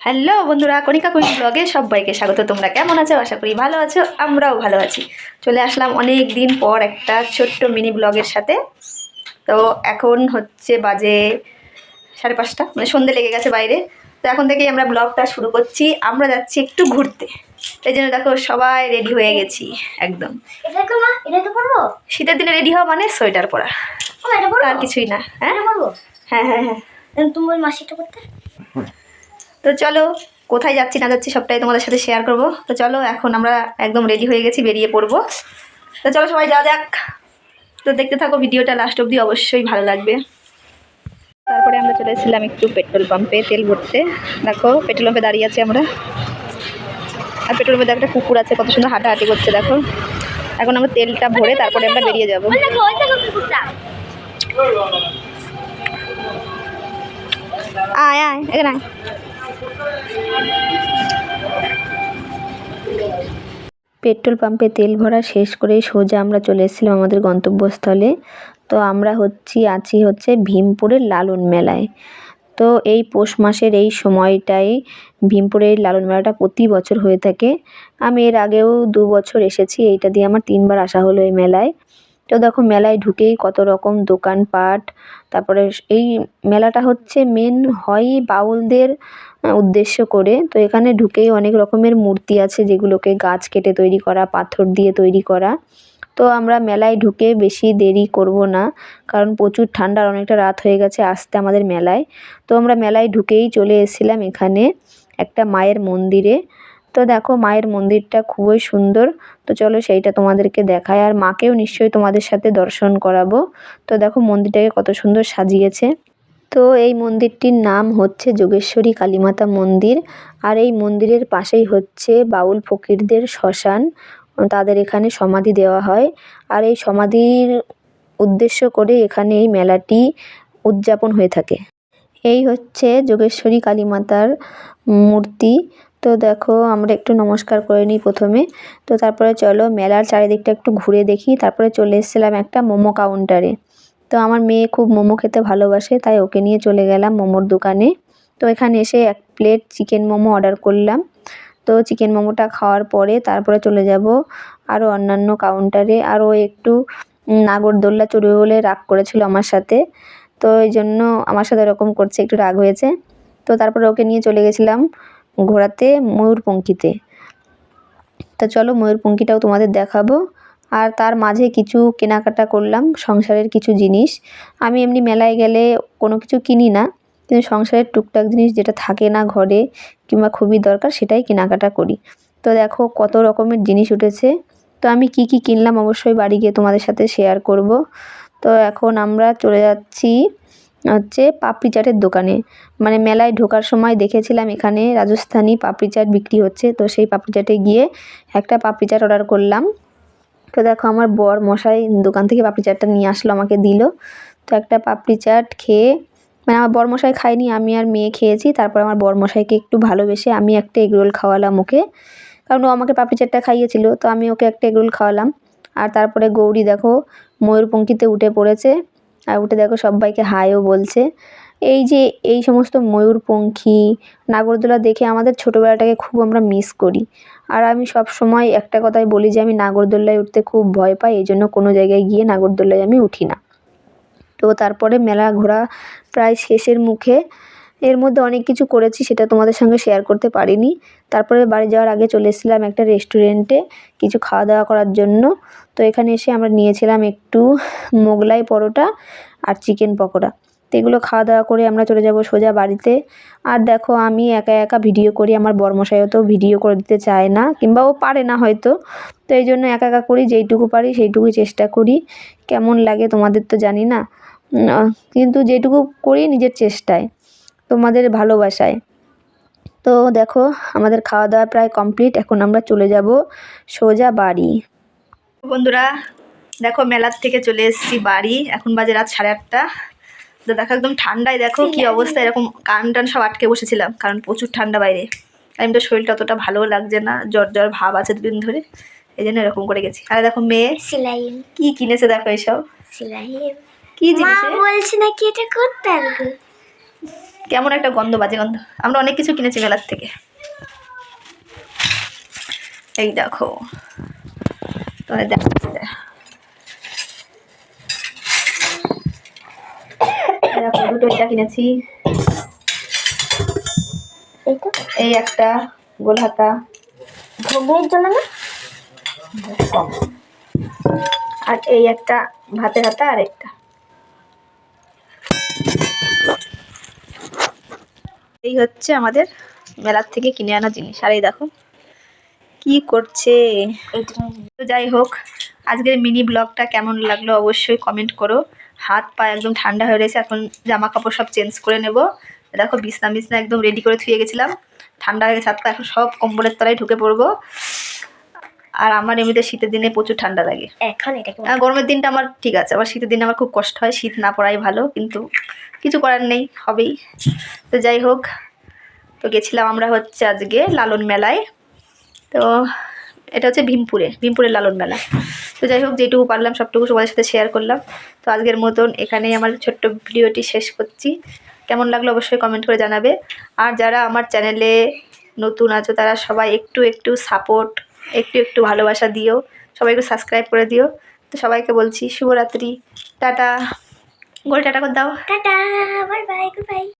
Hello বন্ধুরা কণিকা queen ব্লগে সবাইকে স্বাগত। তোমরা কেমন আছো? আশা করি ভালো আছো আমরাও ভালো আছি। চলে আসলাম অনেক দিন পর একটা ছোট্ট মিনি ব্লগের সাথে। তো এখন হচ্ছে বাজে সাড়ে পাঁচটা মানে সন্ধে লেগে গেছে বাইরে। তো এখন থেকেই আমরা ব্লগটা শুরু করছি। আমরা যাচ্ছি একটু ঘুরতে। এই জন্য দেখো সবাই রেডি হয়ে গেছি একদম। শীতের দিনে রেডি হওয়া মানে সোয়েটার পরা। ও এটা পড়ব আর কিছুই না হ্যাঁ? হ্যাঁ হ্যাঁ হ্যাঁ। তুমি মাসিটা করতে তো চলো, কোথায় যাচ্ছি না যাচ্ছি সবটাই তোমাদের সাথে শেয়ার করব। তো চলো, এখন আমরা একদম রেডি হয়ে গেছি, বেরিয়ে পড়ব। তো চলো সবাই যাওয়া যাক। তো দেখতে থাকো, ভিডিওটা লাস্ট অবধি অবশ্যই ভালো লাগবে। তারপরে আমরা চলে এসেছিলাম একটু পেট্রোল পাম্পে তেল ভরতে। দেখো পেট্রোল পাম্পে দাঁড়িয়ে আছি আমরা। আর পেট্রোল পাম্পে একটা কুকুর আছে, কত সুন্দর হাঁটাহাঁটি করছে, দেখো। এখন আমরা তেলটা ভরে তারপরে আমরা বেরিয়ে যাব। আয় আয়, এখানে পেট্রোল পাম্পে তেল ভরা শেষ করে সোজা আমরা চলে এসেছিলাম আমাদের গন্তব্যস্থলে। তো আমরা হচ্ছি, আছি হচ্ছে ভীমপুরের লালন মেলায়। তো এই পৌষ মাসের এই সময়টায় ভীমপুরের লালন মেলাটা প্রতি বছর হয়ে থাকে। আমি এর আগেও দু বছর এসেছি, এইটা দিয়ে আমার তিনবার আসা হলো এই মেলায়। তো দেখো মেলায় ঢুকেই কত রকম দোকানপাট। তারপরে এই মেলাটা হচ্ছে মেন হয় বাউলদের উদ্দেশ্য করে। তো এখানে ঢুকেই অনেক রকমের মূর্তি আছে যেগুলোকে গাছ কেটে তৈরি করা, পাথর দিয়ে তৈরি করা। তো আমরা মেলায় ঢুকে বেশি দেরি করব না, কারণ প্রচুর ঠান্ডার অনেকটা রাত হয়ে গেছে আসতে আমাদের মেলায়। তো আমরা মেলায় ঢুকেই চলে এসেছিলাম এখানে একটা মায়ের মন্দিরে। তো দেখো মায়ের মন্দিরটা খুবই সুন্দর। তো চলো সেইটা তোমাদেরকে দেখায় আর মাকেও নিশ্চয়ই তোমাদের সাথে দর্শন করাবো। তো দেখো মন্দিরটাকে কত সুন্দর সাজিয়েছে। তো এই মন্দিরটির নাম হচ্ছে যোগেশ্বরী কালীমাতা মন্দির, আর এই মন্দিরের পাশেই হচ্ছে বাউল ফকিরদের শ্মশান, তাদের এখানে সমাধি দেওয়া হয়। আর এই সমাধির উদ্দেশ্য করে এখানে এই মেলাটি উদযাপন হয়ে থাকে। এই হচ্ছে যোগেশ্বরী কালীমাতার মূর্তি। তো দেখো, আমরা একটু নমস্কার করে নিই প্রথমে। তো তারপরে চলো, মেলার চারিদিকটা একটু ঘুরে দেখি। তারপরে চলে এসেছিলাম একটা মোমো কাউন্টারে। তো আমার মেয়ে খুব মোমো খেতে ভালোবাসে, তাই ওকে নিয়ে চলে গেলাম মোমোর দোকানে। তো এখানে এসে এক প্লেট চিকেন মোমো অর্ডার করলাম। তো চিকেন মোমোটা খাওয়ার পরে তারপরে চলে যাব আরও অন্যান্য কাউন্টারে। আরও একটু নাগরদোল্লা চড়বে বলে রাগ করেছিল আমার সাথে। তো এই জন্য আমার সাথে এরকম করছে, একটু রাগ হয়েছে। তো তারপরে ওকে নিয়ে চলে গেছিলাম ঘোরাতে ময়ূরপঙ্খীতে। তো চলো ময়ূরপঙ্খীটাও তোমাদের দেখাবো। আর তার মাঝে কিছু কেনাকাটা করলাম, সংসারের কিছু জিনিস। আমি এমনি মেলায় গেলে কোনো কিছু কিনি না, কিন্তু সংসারের টুকটাক জিনিস যেটা থাকে না ঘরে কিংবা খুবই দরকার সেটাই কেনাকাটা করি। তো দেখো কত রকমের জিনিস উঠেছে। তো আমি কি কি কিনলাম অবশ্যই বাড়ি গিয়ে তোমাদের সাথে শেয়ার করব। তো এখন আমরা চলে যাচ্ছি হচ্ছে পাপড়ি চাটের দোকানে। মানে মেলায় ঢোকার সময় দেখেছিলাম এখানে রাজস্থানি পাপড়ি চাট বিক্রি হচ্ছে। তো সেই পাপড়ি চাটে গিয়ে একটা পাপড়ি চাট অর্ডার করলাম। তো দেখো আমার বর মশাই দোকান থেকে পাপড়ি চাটটা নিয়ে আসলো, আমাকে দিল। তো একটা পাপড়ি চাট খেয়ে মানে আমার বর মশাই খায়নি, আমি আর মেয়ে খেয়েছি। তারপর আমার বর মশাইকে একটু ভালোবেসে আমি একটা এগরোল খাওয়ালাম ওকে। কারণ ও আমাকে পাপড়ি চাটটা খাইয়েছিল, তো আমি ওকে একটা এগরোল খাওয়ালাম। আর তারপরে গৌরী দেখো ময়ূরপঙ্খীতে উঠে পড়েছে। আর উঠে দেখো সবাইকে হাইও বলছে। এই যে এই সমস্ত ময়ূরপঙ্খী, নাগরদোলা দেখে আমাদের ছোটোবেলাটাকে খুব আমরা মিস করি। আর আমি সব সময় একটা কথাই বলি যে, আমি নাগরদোল্লায় উঠতে খুব ভয় পাই, এই জন্য কোনো জায়গায় গিয়ে নাগরদোল্লায় আমি উঠি না। তো তারপরে মেলা ঘোরা প্রায় শেষের মুখে এর মধ্যে অনেক কিছু করেছি, সেটা তোমাদের সঙ্গে শেয়ার করতে পারিনি। তারপরে বাড়ি যাওয়ার আগে চলে এসেছিলাম একটা রেস্টুরেন্টে কিছু খাওয়া দাওয়া করার জন্য। তো এখানে এসে আমরা নিয়েছিলাম একটু মোগলাই পরোটা আর চিকেন পকোড়া। তো এগুলো খাওয়া দাওয়া করে আমরা চলে যাব সোজা বাড়িতে। আর দেখো, আমি একা একা ভিডিও করি, আমার বরমশাইও তো ভিডিও করে দিতে চায় না, কিংবা ও পারে না হয়তো। তো এই জন্য একা একা করি, যেইটুকু পারি সেইটুকুই চেষ্টা করি। কেমন লাগে তোমাদের তো জানি না। কিন্তু যেটুকু করি নিজের চেষ্টায়। তোমাদের ভালোবাসায়। তো দেখো আমাদের খাওয়া দাওয়া প্রায় কমপ্লিট এখন আমরা চলে যাব সোজা বাড়ি। বন্ধুরা দেখো মেলার থেকে চলে এসেছি বাড়ি এখন বাজে রাত সাড়ে আটটা। তো দেখো একদম ঠান্ডায় দেখো কি অবস্থা এরকম কান টান সব আটকে বসেছিলাম কারণ প্রচুর ঠান্ডা বাইরে। এমনি শরীরটা অতটা ভালো লাগছে না জ্বর জ্বর ভাব আছে দুদিন ধরে এই জন্য এরকম করে গেছি। আর দেখো মেয়ে সেলাই কি কিনেছে দেখো এসব? সেলাই কি জিনিস? বলছে নাকি এটা করতে পারব কেমন একটা গন্ধ বাজে গন্ধ। আমরা অনেক কিছু কিনেছি মেলার থেকে। এই দেখো। তোমার দেখাচ্ছি দেখো। দুটো এটা কিনেছি। এই একটা গোল হাতা ঘুগনির জন্য না? আর এই একটা ভাতের হাতা আর একটা। এই হচ্ছে আমাদের মেলার থেকে কিনে আনা জিনিস। আর এই দেখো কি করছে? তো যাই হোক আজকের মিনি ব্লগটা কেমন লাগল অবশ্যই কমেন্ট করো। হাত পা একদম ঠান্ডা হয়ে রয়েছে এখন জামা কাপড় সব চেঞ্জ করে নেব। দেখো বিছনা বিছনা একদম রেডি করে থুয়ে গেছিলাম। ঠান্ডা হয়ে গেছে হাত পা এখন সব কম্বলের তলায় ঢুকে পড়ব। আর আমার এমনিতে শীতের দিনে প্রচুর ঠান্ডা লাগে। এখন আর গরমের দিনটা আমার ঠিক আছে আবার শীতের দিনে আমার খুব কষ্ট হয় শীত না পড়াই ভালো কিন্তু কিছু করার নেই হবেই। তো যাই হোক তো গেছিলাম আমরা হচ্ছে আজকে লালন মেলায়। তো এটা হচ্ছে ভীমপুরে ভীমপুরের লালন মেলা। তো যাই হোক যেটুকু পারলাম সবটুকু সবার সাথে শেয়ার করলাম। তো আজকের মতন এখানেই আমার ছোট্ট ভিডিওটি শেষ করছি। কেমন লাগল অবশ্যই কমেন্ট করে জানাবে। আর যারা আমার চ্যানেলে নতুন আছো তারা সবাই একটু একটু সাপোর্ট একটু একটু ভালোবাসা দিও। সবাইকে সাবস্ক্রাইব করে দিও। তো সবাইকে বলছি, শুভরাত্রি। টাটা। গোল টাটা করে দাও। Tata bye bye goodbye